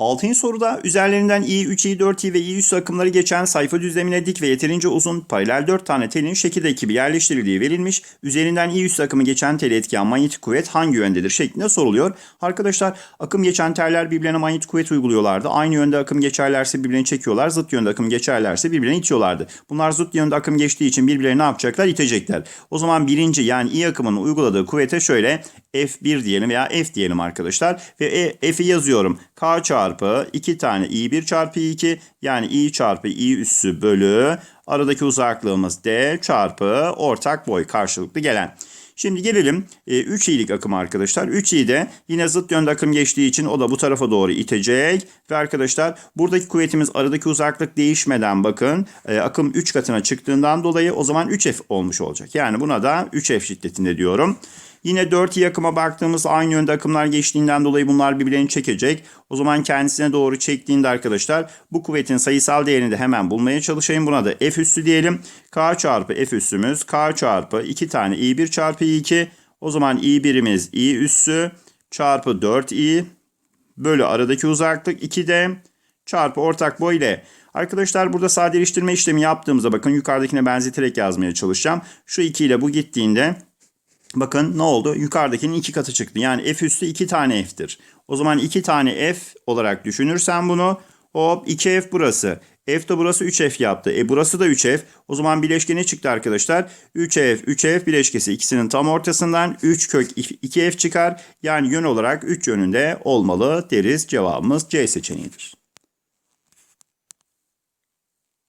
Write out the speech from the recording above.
Altıncı soruda üzerlerinden i, 3i, 4i ve i üssü akımları geçen sayfa düzlemine dik ve yeterince uzun paralel 4 tane telin şekil ekibi yerleştirildiği verilmiş. Üzerinden i üssü akımı geçen tele etkileyen manyetik kuvvet hangi yöndedir şeklinde soruluyor. Arkadaşlar akım geçen teller birbirlerine manyetik kuvvet uyguluyorlardı. Aynı yönde akım geçerlerse birbirlerini çekiyorlar. Zıt yönde akım geçerlerse birbirlerini itiyorlardı. Bunlar zıt yönde akım geçtiği için birbirlerini ne yapacaklar? İtecekler. O zaman birinci yani i akımının uyguladığı kuvvete şöyle F1 diyelim veya F diyelim arkadaşlar. Ve e, F'i yazıyorum. K çarpı 2 tane i1 çarpı i2 yani i çarpı i üssü bölü aradaki uzaklığımız d çarpı ortak boy karşılıklı gelen. Şimdi gelelim 3 i'lik akım arkadaşlar. 3 i'de yine zıt yönde akım geçtiği için o da bu tarafa doğru itecek. Ve arkadaşlar buradaki kuvvetimiz aradaki uzaklık değişmeden bakın e, akım 3 katına çıktığından dolayı o zaman 3F olmuş olacak. Yani buna da 3F şiddetinde diyorum. Yine 4i akıma baktığımız aynı yönde akımlar geçtiğinden dolayı bunlar birbirlerini çekecek. O zaman kendisine doğru çektiğinde arkadaşlar bu kuvvetin sayısal değerini de hemen bulmaya çalışayım. Buna da F üssü diyelim. K çarpı F üssümüz K çarpı 2 tane I1 çarpı I2. O zaman I1'imiz I üssü çarpı 4i bölü aradaki uzaklık 2D çarpı ortak boy ile. Arkadaşlar burada sadeleştirme işlemi yaptığımızda bakın yukarıdakine benzeterek yazmaya çalışacağım. Şu 2 ile bu gittiğinde Bakın ne oldu? Yukarıdakinin iki katı çıktı. Yani f üstü iki tane f'tir. O zaman iki tane f olarak düşünürsen bunu hop 2f burası. F de burası 3f yaptı. E burası da 3f. O zaman bileşke ne çıktı arkadaşlar? 3f, 3f bileşkesi ikisinin tam ortasından 3 kök 2f çıkar. Yani yön olarak 3 yönünde olmalı deriz. Cevabımız C seçeneğidir.